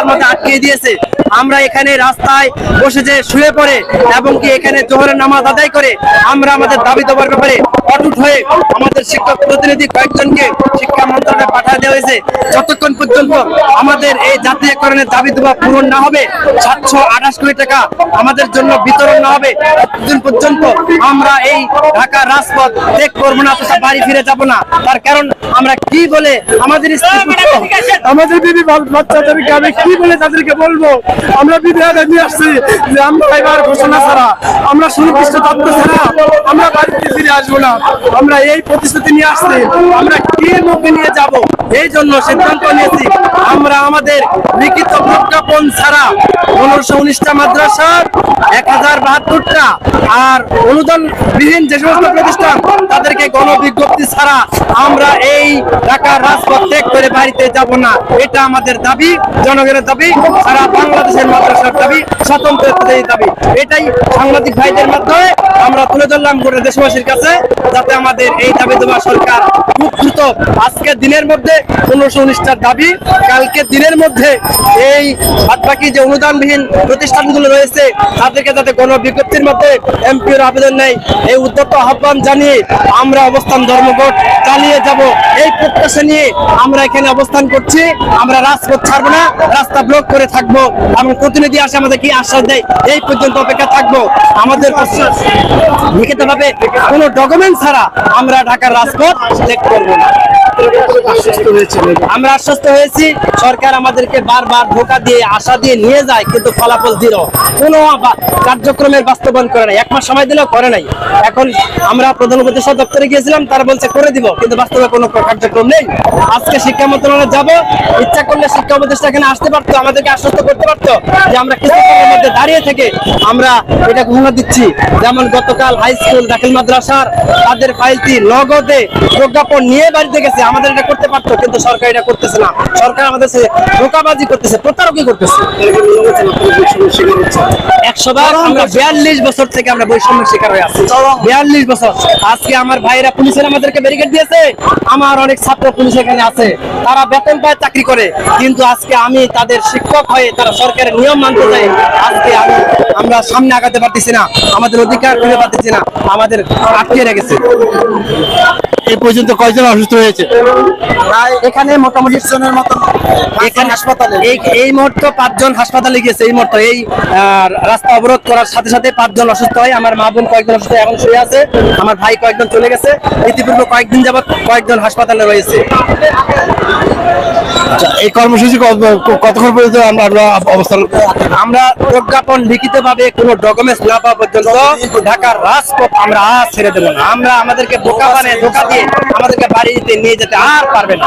রাস্তার মধ্যে আটকে দিয়েছে। আমরা এখানে রাস্তায় বসে যে শুয়ে পড়ে এবং কি এখানে জোহরের নামাজ আদায় করে আমরা আমাদের দাবি দেওয়ার ব্যাপারে অটুট হয়ে আমাদের শিক্ষক প্রতিনিধি কয়েকজনকে শিক্ষা মন্ত্রণালয়ে পাঠিয়ে দেওয়া হয়েছে। যতক্ষণ পর্যন্ত আমাদের এই জাতীয়করণের দাবি দেওয়া পূরণ না হবে সাতশো আঠাশ কোটি টাকা আমাদের জন্য বিতরণ না হবে ততদিন পর্যন্ত আমরা এই ঢাকার রাজপথ ত্যাগ করব না তথা বাড়ি ফিরে যাব না। তার কারণ আমরা কি বলে আমাদের আমাদের বিবি বাল- বাচ্চাদেরকে আমি কি বলে তাদেরকে বলব, আমরা বিধায়ক নিয়ে আসছি যে আমরা এবার ঘোষণা ছাড়া, আমরা সুনির্দিষ্ট তত্ত্ব ছাড়া আমরা বাড়িতে ফিরে আসব না। আমরা এই প্রতিশ্রুতি নিয়ে আসছি, আমরা কি মুখে নিয়ে যাব? এই জন্য সিদ্ধান্ত নিয়েছি, আমরা আমাদের লিখিত প্রজ্ঞাপন ছাড়া পনেরোশো উনিশটা মাদ্রাসার এক হাজার বাহাত্তরটা আর অনুদান বিহীন যে সমস্ত প্রতিষ্ঠান, তাদেরকে গণবিজ্ঞপ্তি ছাড়া আমরা এই ঢাকার রাজপথ ত্যাগ করে বাড়িতে যাব না। এটা আমাদের দাবি, জনগণের দাবি, সারা বাংলাদেশের মাদ্রাসার দাবি, স্বতন্ত্র দাবি। এটাই সাংবাদিক ভাইদের মাধ্যমে আমরা তুলে ধরলাম গোটা দেশবাসীর কাছে, যাতে আমাদের এই দাবি দেওয়া সরকার খুব আজকের দিনের মধ্যে পনেরোশো উনিশটার দাবি। কালকে দিনের মধ্যে এই বাদ বাকি যে অনুদানবিহীন প্রতিষ্ঠানগুলো রয়েছে, তাদেরকে যাতে কোনো বিজ্ঞপ্তির মধ্যে এমপির আবেদন নেই এই উদ্যত আহ্বান জানিয়ে আমরা অবস্থান ধর্মঘট চালিয়ে যাব। এই প্রত্যাশা নিয়ে আমরা এখানে অবস্থান করছি। আমরা রাজপথ ছাড়বো না, রাস্তা ব্লক করে থাকব এবং প্রতিনিধি আসে আমাদের কি আশ্বাস দেয়, এই পর্যন্ত অপেক্ষা থাকব। আমাদের প্রশ্বাস লিখিত ভাবে কোনো ডকুমেন্ট ছাড়া আমরা ঢাকার রাজপথ ত্যাগ করব না। আমরা আশ্বস্ত হয়েছি, সরকার আমাদেরকে বারবার ধোকা দিয়ে, আশা দিয়ে নিয়ে যায়, কিন্তু ফলাফল দিল কোনো কার্যক্রমের বাস্তবায়ন করে নাই। এক মাস সময় দিলেও করে নাই। এখন আমরা প্রধান উপদেষ্টা দপ্তরে গিয়েছিলাম, তারা বলছে, করে দিব। কিন্তু বাস্তবে কোনো কার্যক্রম নেই। আজকে শিক্ষা মন্ত্রণালয়ে যাব। ইচ্ছা করলে শিক্ষা উপদেষ্টা এখানে আসতে পারতো, আমাদেরকে আশ্বস্ত করতে পারতো যে আমরা কিছুক্ষণের মধ্যে দাঁড়িয়ে থেকে আমরা এটা ঘোষণা দিচ্ছি। যেমন গতকাল হাই স্কুল, দাখিল মাদ্রাসার তাদের ফাইলটি নগদে প্রজ্ঞাপন নিয়ে বাড়িতে গেছে। আমাদের এটা করতে পারতো, কিন্তু সরকার এটা করতেছে না। সরকার আমাদের ধোকাবাজি করতেছে প্রতারকি করতেছে। আমরা বিয়াল্লিশ বছর থেকে আমরা বৈষম্যের শিকার হয়ে আছি। বিয়াল্লিশ বছর। আজকে আমার ভাইরা পুলিশের আমাদেরকে ব্যারিকেড দিয়েছে। আমার অনেক ছাত্র পুলিশ এখানে আছে। তারা বেতন পায় চাকরি করে। কিন্তু আজকে আমি তাদের শিক্ষক হয়ে তারা সরকারের নিয়ম মানতে চাই আজকে আমি আমরা সামনে আগাতে পারতেছি না। আমাদের অধিকার খুঁজে পাচ্ছি না। আমাদের আটকে রেখেছে। এই পর্যন্ত কয়জন অসুস্থ হয়েছে? এখানে মোটামুটি জনের মতো এখানে হাসপাতালে। এই এই মুহূর্তে পাঁচজন হাসপাতালে গিয়েছে। এই মুহূর্তে এই আহ, রাস্তা অবরোধ করার সাথে সাথে পাঁচজন অসুস্থ হয়। আমার মা বোন কয়েকজন অসুস্থ এখন শুয়ে আছে। আমার ভাই কয়েকজন চলে গেছে। ইতিপূর্বে কয়েকদিন যাবত কয়েকজন হাসপাতালে রয়েছে। এই কর্মসূচি কতক্ষণ পর্যন্ত আমরা আমরা অবস্থান আমরা প্রজ্ঞাপন লিখিত ভাবে কোনো ডকুমেন্টস না পাওয়া পর্যন্ত ঢাকার রাজপথ আমরা আর ছেড়ে দেবো না। আমরা আমাদেরকে বোকা বানিয়ে ধোকা দিয়ে আমাদেরকে বাড়িতে নিয়ে যেতে আর পারবে না।